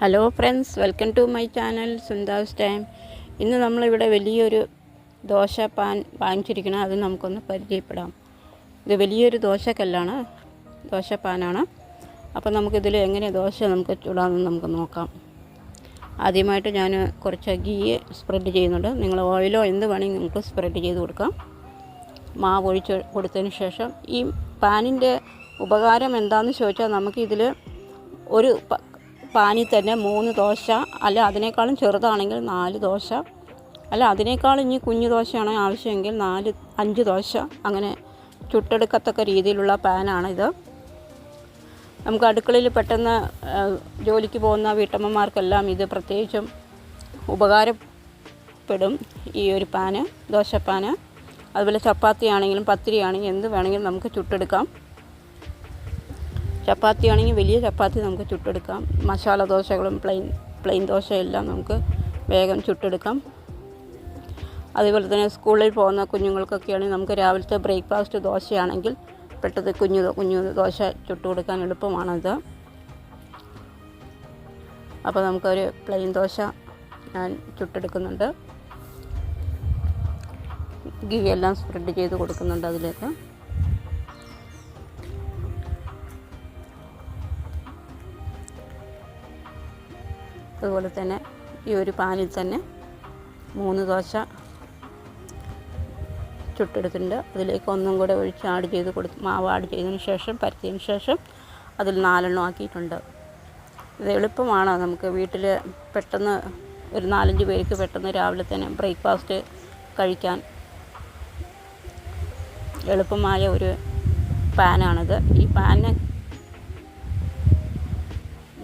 Hello friends welcome to my channel Sundas time ഇന്ന് നമ്മളിവിടെ വലിയൊരു ദോശ പാൻ വാങ്ങിച്ചിരിക്കണം അത് നമുക്കൊന്ന് പരിചയപ്പെടാം. ഇത് വലിയൊരു ദോശക്കല്ലാണ് ദോശ പാനാണ്. അപ്പോൾ നമുക്കിതിൽ എങ്ങനെ ദോശ നമുക്ക് ചൂടാമെന്ന് നമുക്ക് നോക്കാം. ആദ്യമായിട്ട് ഞാൻ കുറച്ച് ഗീ സ്പ്രെഡ് ചെയ്യുന്നുണ്ട്. നിങ്ങൾ ഓയിലോ എന്ത് വേണമെങ്കിൽ നിങ്ങൾക്ക് സ്പ്രെഡ് ചെയ്ത് കൊടുക്കാം. മാവ് ഒഴിച്ച് കൊടുത്തതിന് ശേഷം ഈ പാനിന്റെ ഉപകാരം എന്താണെന്ന് ചോദിച്ചാൽ നമുക്കിതിൽ ഒരു പാനിൽ തന്നെ മൂന്ന് ദോശ അല്ല അതിനേക്കാളും ചെറുതാണെങ്കിൽ നാല് ദോശ. അല്ല അതിനേക്കാളും ഇനി കുഞ്ഞു ദോശയാണ് ആവശ്യമെങ്കിൽ നാല് അഞ്ച് ദോശ. അങ്ങനെ ചുട്ടെടുക്കത്തക്ക രീതിയിലുള്ള പാനാണിത്. നമുക്ക് അടുക്കളയിൽ പെട്ടെന്ന് ജോലിക്ക് പോകുന്ന വീട്ടമ്മമാർക്കെല്ലാം ഇത് പ്രത്യേകിച്ചും ഉപകാരപ്പെടും ഈ ഒരു പാന് ദോശപ്പാന്. അതുപോലെ ചപ്പാത്തി ആണെങ്കിലും പത്തിരി ആണെങ്കിലും എന്ത് വേണമെങ്കിലും നമുക്ക് ചുട്ടെടുക്കാം. ചപ്പാത്തി ആണെങ്കിൽ വലിയ ചപ്പാത്തി നമുക്ക് ചുട്ടെടുക്കാം. മസാല ദോശകളും പ്ലെയിൻ പ്ലെയിൻ ദോശയെല്ലാം നമുക്ക് വേഗം ചുട്ടെടുക്കാം. അതുപോലെ തന്നെ സ്കൂളിൽ പോകുന്ന കുഞ്ഞുങ്ങൾക്കൊക്കെ ആണെങ്കിൽ നമുക്ക് രാവിലത്തെ ബ്രേക്ക്ഫാസ്റ്റ് ദോശയാണെങ്കിൽ പെട്ടെന്ന് കുഞ്ഞു കുഞ്ഞു ദോശ ചുട്ട് കൊടുക്കാൻ എളുപ്പമാണിത്. അപ്പോൾ നമുക്കൊരു പ്ലെയിൻ ദോശ ഞാൻ ചുട്ടെടുക്കുന്നുണ്ട്. ഗീ എല്ലാം സ്പ്രെഡ് ചെയ്ത് കൊടുക്കുന്നുണ്ട് അതിലേക്ക്. അതുപോലെ തന്നെ ഈ ഒരു പാനിൽ തന്നെ മൂന്ന് ദോശ ചുട്ടെടുത്തിട്ടുണ്ട്. അതിലേക്ക് ഒന്നും കൂടെ ഒഴിച്ച് ആഡ് ചെയ്ത് കൊടുത്ത് മാവ് ആഡ് ചെയ്തതിന് ശേഷം പരത്തിയതിന് ശേഷം അതിൽ നാലെണ്ണം ആക്കിയിട്ടുണ്ട്. ഇത് എളുപ്പമാണ്. നമുക്ക് വീട്ടിൽ പെട്ടെന്ന് ഒരു നാലഞ്ച് പേർക്ക് പെട്ടെന്ന് രാവിലെ തന്നെ ബ്രേക്ക്ഫാസ്റ്റ് കഴിക്കാൻ എളുപ്പമായ ഒരു പാനാണിത്. ഈ പാന്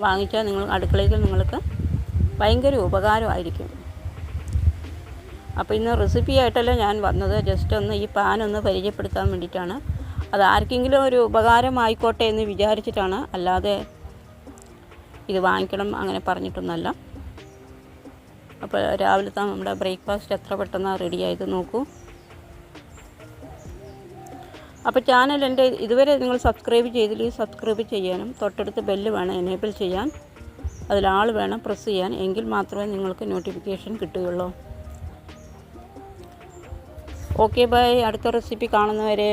വാങ്ങിച്ചാൽ നിങ്ങൾ അടുക്കളയിൽ നിങ്ങൾക്ക് ഭയങ്കര ഉപകാരമായിരിക്കും. അപ്പോൾ ഇന്ന് റെസിപ്പി ആയിട്ടല്ല ഞാൻ വന്നത്. ജസ്റ്റ് ഒന്ന് ഈ പാൻ ഒന്ന് പരിചയപ്പെടുത്താൻ വേണ്ടിയിട്ടാണ്. അത് ആർക്കെങ്കിലും ഒരു ഉപകാരമായിക്കോട്ടെ എന്ന് വിചാരിച്ചിട്ടാണ്. അല്ലാതെ ഇത് വാങ്ങിക്കണം അങ്ങനെ പറഞ്ഞിട്ടൊന്നല്ല. അപ്പോൾ രാവിലത്തെ നമ്മുടെ ബ്രേക്ക്ഫാസ്റ്റ് എത്ര പെട്ടെന്ന് ആയത് നോക്കൂ. അപ്പോൾ ചാനൽ എന്റെ ഇതുവരെ നിങ്ങൾ സബ്സ്ക്രൈബ് ചെയ്തില്ലെങ്കിൽ സബ്സ്ക്രൈബ് ചെയ്യാനും തൊട്ടടുത്ത് ബെല്ല് വേണം എനേബിൾ ചെയ്യാൻ. അതിലാൾ വേണം പ്രസ് ചെയ്യാൻ. എങ്കിൽ മാത്രമേ നിങ്ങൾക്ക് നോട്ടിഫിക്കേഷൻ കിട്ടുകയുള്ളൂ. Okay bye. അടുത്ത റെസിപ്പി കാണുന്നവരെ.